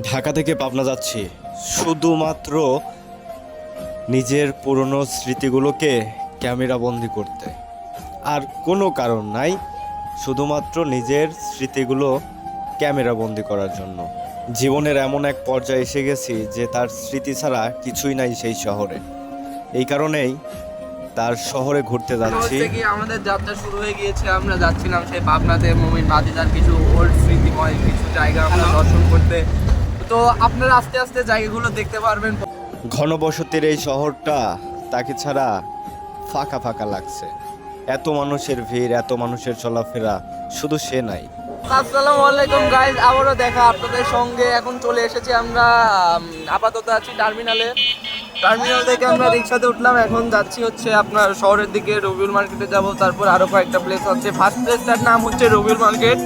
ঢাকা থেকে পাবনা যাচ্ছি। শুধুমাত্র নিজের পুরনো স্মৃতিগুলোকে ক্যামেরা বন্দি করতে। আর কোনো কারণ নাই শুধুমাত্র নিজের স্মৃতিগুলো ক্যামেরা বন্দি করার জন্য। জীবনের এমন এক পর্যায়ে এসে গেছি যে তার স্মৃতি ছাড়া কিছুই নাই সেই শহরে। এই কারণেই তার শহরে ঘুরতে যাচ্ছি। কি আমাদের যাত্রা শুরু হয়ে গিয়েছে আমরা যাচ্ছিলাম সেই পাবনাতে মুমিন মাদিদার কিছু ওল্ড স্মৃতিময় কিছু জায়গা আমরা দর্শন করতে। তো আপনারা আস্তে আস্তে জায়গাগুলো দেখতে পারবেন। ঘনবসতির এই শহরটা তাকে ছাড়া ফাঁকা ফাঁকা লাগছে। এত মানুষের ভিড় এত মানুষের চলাফেরা শুধু সে নাই। আসসালামু আলাইকুম গাইজ আবারও দেখা আপনাদের সঙ্গে। এখন চলে এসেছি আমরা আপাতত আছি টার্মিনালে টার্মিনাল থেকে আমরা রিক্সাতে উঠলাম এখন যাচ্ছি হচ্ছে আপনার শহরের দিকে রবিউল মার্কেটে যাব। তারপর আরও কয়েকটা প্লেস আছে। ফার্স্ট প্লেসটার নাম হচ্ছে রবিউল মার্কেট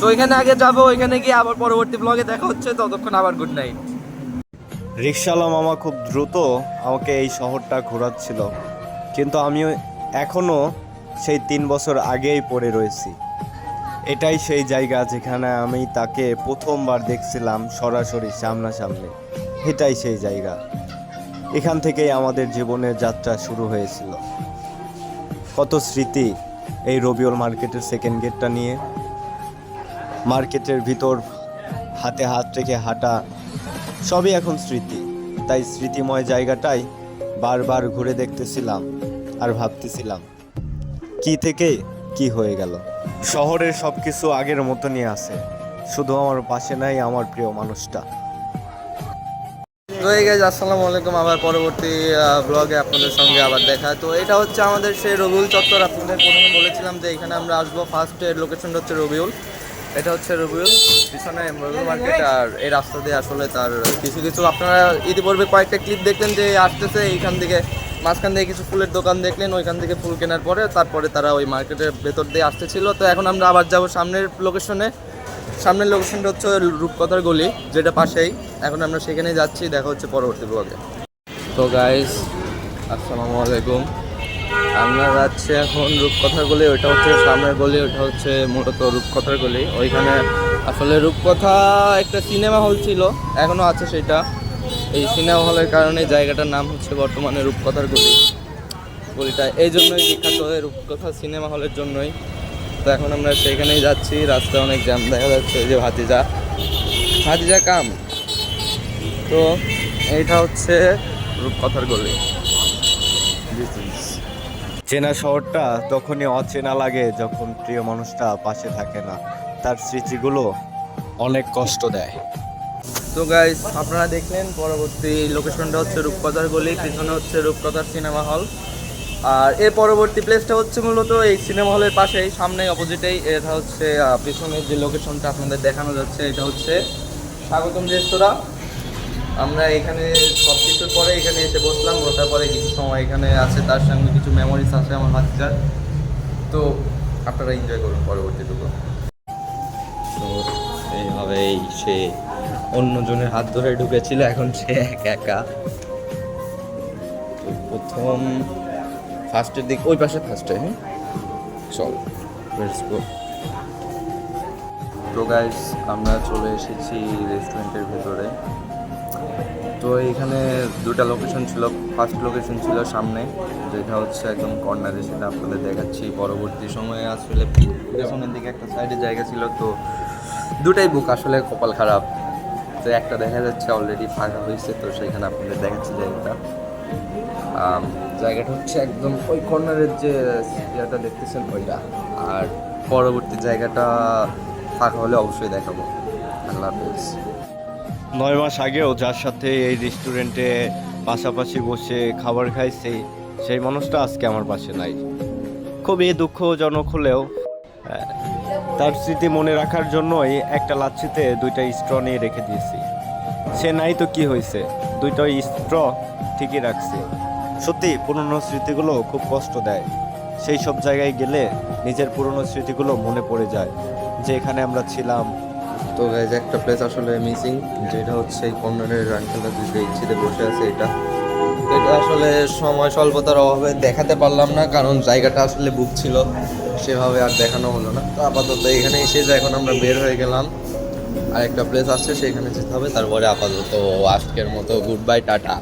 তো ওইখানে আগে যাব, ওইখানে গিয়ে আবার পরবর্তী ব্লগে দেখা হচ্ছে, ততক্ষণ আবার গুড নাইট রিক্সাওয়ালা মামা খুব দ্রুত আমাকে এই শহরটা ঘোরাচ্ছিল, কিন্তু আমি এখনও সেই তিন বছর আগেই পড়ে রয়েছি। এটাই সেই জায়গা যেখানে আমি তাকে প্রথমবার দেখছিলাম সরাসরি সামনাসামনি। এটাই সেই জায়গা। এখান থেকেই আমাদের জীবনের যাত্রা শুরু হয়েছিল। কত স্মৃতি এই রবিউল মার্কেটের সেকেন্ড গেটটা নিয়ে। মার্কেটের ভিতর হাতে হাত রেখে হাঁটা সবই এখন স্মৃতি। তাই স্মৃতিময় জায়গাটাই বারবার ঘুরে দেখতেছিলাম আর ভাবতেছিলাম, কি থেকে কি হয়ে গেল? শহরের সব কিছু আগের মতনই আছে, শুধু আমার পাশে নাই আমার প্রিয় মানুষটা। এই গাইজ আসসালামু আলাইকুম, আবার পরবর্তী ব্লগে আপনাদের সঙ্গে আবার দেখা তো এটা হচ্ছে আমাদের সেই রবিউল চত্বর। আপনাদের প্রথমে বলেছিলাম যে এখানে আমরা আসব ফার্স্ট লোকেশনটা হচ্ছে রবিউল। এটা হচ্ছে রবিউল। পিছনে রবিউল মার্কেট আর এই রাস্তা দিয়ে আসলে তার কিছু কিছু আপনারা ইতিপূর্বে কয়েকটা ক্লিপ দেখলেন যে আসতেছে, এইখান থেকে মাঝখান থেকে কিছু ফুলের দোকান দেখলেন, ওইখান থেকে ফুল কেনার পরে তারপরে তারা ওই মার্কেটের ভেতর দিয়ে আসতেছিল। তো এখন আমরা আবার যাব সামনের লোকেশনে সামনের লোকেশনটা হচ্ছে রূপকথার গলি, যেটা পাশেই। এখন আমরা সেখানে যাচ্ছি, দেখা হচ্ছে পরবর্তী ব্লগে তো গাইস আসসালামু আলাইকুম। আমরা যাচ্ছি এখন রূপকথার গলি, ওইটা হচ্ছে সামনের গলি, ওইটা হচ্ছে মূলত রূপকথার গলি। ওইখানে আসলে রূপকথা একটা সিনেমা হল ছিল এখনও আছে সেটা। এই সিনেমা হলের কারণে জায়গাটার নাম হচ্ছে বর্তমানে রূপকথার গলি। গলিটা এই জন্যই বিখ্যাত রূপকথা সিনেমা হলের জন্যই। তো এখন আমরা সেখানেই যাচ্ছি, রাস্তায় অনেক জ্যাম দেখা যাচ্ছে যে ভাতিজা। ভাতিজা, কাম। তো এইটা হচ্ছে রূপকথার গলি। চেনা শহরটা তখনই অচেনা লাগে যখন প্রিয় মানুষটা পাশে থাকে না। তার স্মৃতিগুলো অনেক কষ্ট দেয়। তো গাইস আপনারা দেখলেন পরবর্তী লোকেশনটা হচ্ছে রূপকথার গলি, পিছনে হচ্ছে রূপকথার সিনেমা হল আর এর পরবর্তী প্লেসটা হচ্ছে মূলত এই সিনেমা হলের পাশেই সামনে অপোজিটেই এটা হচ্ছে পিছনের যে লোকেশনটা আপনাদের দেখানো যাচ্ছে, এটা হচ্ছে স্বাগতম রেস্তোরাঁ। আমরা এখানে সব কিছুর পরে এখানে এসে বসলাম বসার পরে কিছু সময় এখানে আছে তার সঙ্গে কিছু মেমোরিজ আছে আমার বাচ্চার তো আপনারা এনজয় করুন পরবর্তীটুকু। তো এইভাবেই সে অন্যজনের হাত ধরে ঢুকেছিল এখন সে একা একা। প্রথম ফার্স্টের দিক ওই পাশে ফার্স্টে হ্যাঁ? চল লেটস গো তো গাইস আমরা চলে এসেছি রেস্টুরেন্টের ভেতরে। তো এখানে দুটা লোকেশন ছিল। ফার্স্ট লোকেশন ছিল সামনে, যেটা হচ্ছে একদম কর্নারে সেটা আপনাদের দেখাচ্ছি। পরবর্তী সময়ে আসলে পেছনের দিকে একটা সাইডে জায়গা ছিল, তো দুটাই বুক আসলে কপাল খারাপ। তো একটা দেখা যাচ্ছে অলরেডি ফাঁকা হয়েছে, তো সেখানে আপনাদের দেখাচ্ছি জায়গাটা। জায়গাটা হচ্ছে একদম ওই কর্নারের যে ইয়েটা দেখতেছেন ওইটা। আর পরবর্তী জায়গাটা ফাঁকা হলে অবশ্যই দেখাবো। আল্লাহ হাফেজ। নয় মাস আগেও যার সাথে এই রেস্টুরেন্টে পাশাপাশি বসে খাবার খাইছি, সেই মানুষটা আজকে আমার পাশে নাই। খুবই দুঃখজনক হলেও তার স্মৃতি মনে রাখার জন্যই একটা লাচ্ছিতে দুইটা স্ট্র নিয়ে রেখে দিয়েছি। সে নাই তো কি হয়েছে? দুইটা স্ট্র ঠিকই রাখছি। সত্যি, পুরনো স্মৃতিগুলো খুব কষ্ট দেয়। সেই সব জায়গায় গেলে নিজের পুরনো স্মৃতিগুলো মনে পড়ে যায়। যে এখানে আমরা ছিলাম তো গাইজ একটা প্লেস আসলে মিসিং যেটা হচ্ছে এই কর্নারের আঙ্কেলটা দুটো ইচ্ছিতে বসে আছে এটা। এটা আসলে সময় স্বল্পতার অভাবে দেখাতে পারলাম না, কারণ জায়গাটা আসলে বুক ছিল, সেভাবে আর দেখানো হলো না। তো আপাতত এখানে এসে যে এখন আমরা বের হয়ে গেলাম, আর একটা প্লেস আছে সেখানে যেতে হবে। তারপরে আপাতত আজকের মতো গুড বাই টাটা।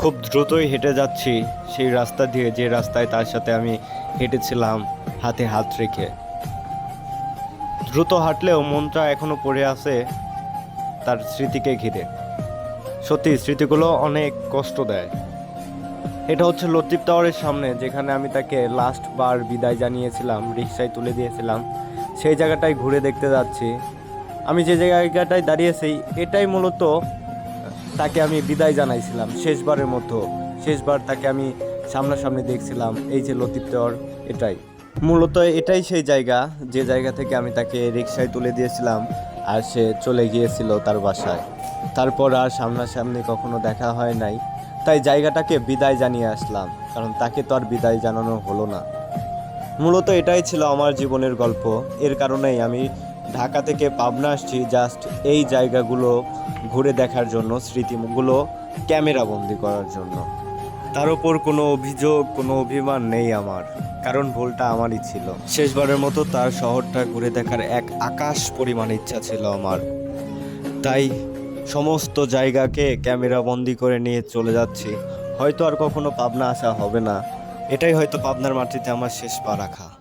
খুব দ্রুতই হেঁটে যাচ্ছি, সেই রাস্তা দিয়ে, যে রাস্তায় তার সাথে আমি হেঁটেছিলাম, হাতে হাত রেখে। দ্রুত হাঁটলেও মনটা এখনও পড়ে আছে তার স্মৃতিকে ঘিরে। সত্যি, স্মৃতিগুলো অনেক কষ্ট দেয়। এটা হচ্ছে লতিফ টাওয়ারের সামনে, যেখানে আমি তাকে লাস্ট বার বিদায় জানিয়েছিলাম রিক্সায় তুলে দিয়েছিলাম। সেই জায়গাটায় ঘুরে দেখতে যাচ্ছি। আমি যে জায়গাটায় দাঁড়িয়েছি, এটাই মূলত তাকে আমি বিদায় জানাইছিলাম, শেষবারের মতো। শেষবার তাকে আমি সামনাসামনি দেখছিলাম, এই যে লতিফ টাওয়ার, এটাই। মূলত এটাই সেই জায়গা, যে জায়গা থেকে আমি তাকে রিক্সায় তুলে দিয়েছিলাম আর সে চলে গিয়েছিল তার বাসায়। তারপর আর সামনাসামনি কখনো দেখা হয় নাই। তাই জায়গাটাকে বিদায় জানিয়ে আসলাম, কারণ তাকে তো আর বিদায় জানানো হলো না। মূলত এটাই ছিল আমার জীবনের গল্প। এর কারণেই আমি ঢাকা থেকে পাবনা আসছি জাস্ট এই জায়গাগুলো ঘুরে দেখার জন্য, স্মৃতিগুলো ক্যামেরা বন্দি করার জন্য। তার উপর কোনো অভিযোগ, কোনো অভিমান নেই আমার। কারণ ভুলটা আমারই ছিল। শেষবারের মতো তার শহরটা ঘুরে দেখার এক আকাশ পরিমাণ ইচ্ছা ছিল আমার। তাই সমস্ত জায়গাকে ক্যামেরা বন্দি করে নিয়ে চলে যাচ্ছি। হয়তো আর কখনো পাবনা আসা হবে না। এটাই হয়তো পাবনার মাটিতে আমার শেষ পা রাখা।